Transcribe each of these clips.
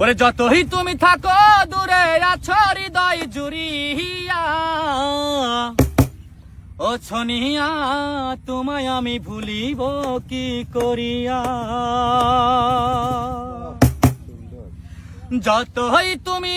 ওরে যতই তুমি থাকো দূরে আছো হৃদয় জুড়িয়া। ও ছনিয়া তোমায় আমি ভুলিব কি করিয়া? যতই তুমি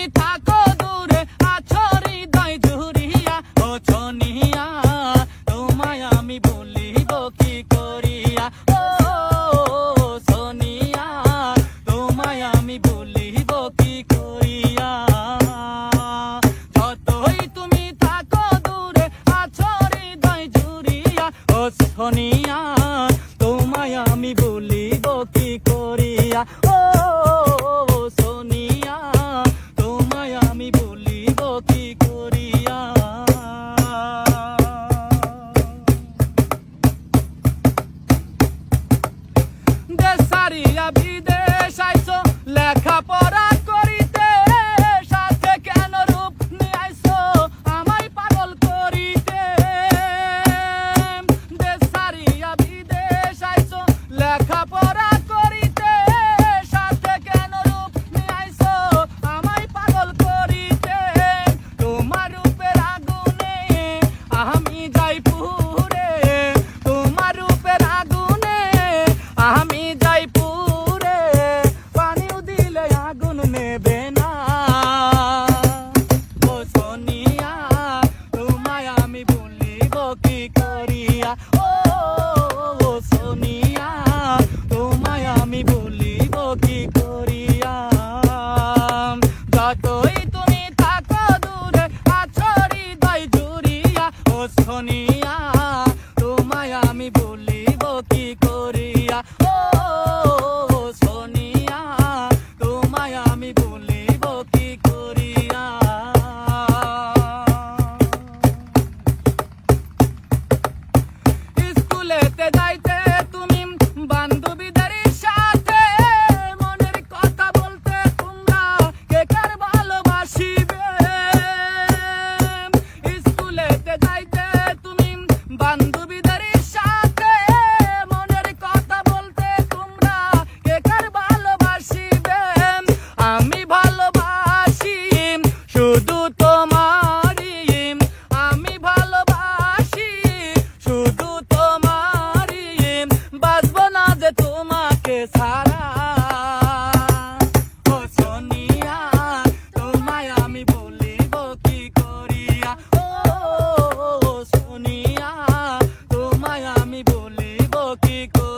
ও তোমায় আমি ভুলিব কি করিয়া? ও, সোনিয়া, তোমায় আমি ভুলিব কি করিয়া? দেশারিয়া বিদেশ আইছো, লেখা আমি বলিব কি করিয়া? ও সোনিয়া, তোমায় আমি বলিব কি করিয়া? স্কুলেতে যাইতে তুমি বান্ধবীদের সাথে মনের কথা বলতে তোমরা কে ভালোবাসিবে? স্কুলেতে যাইতে Loki.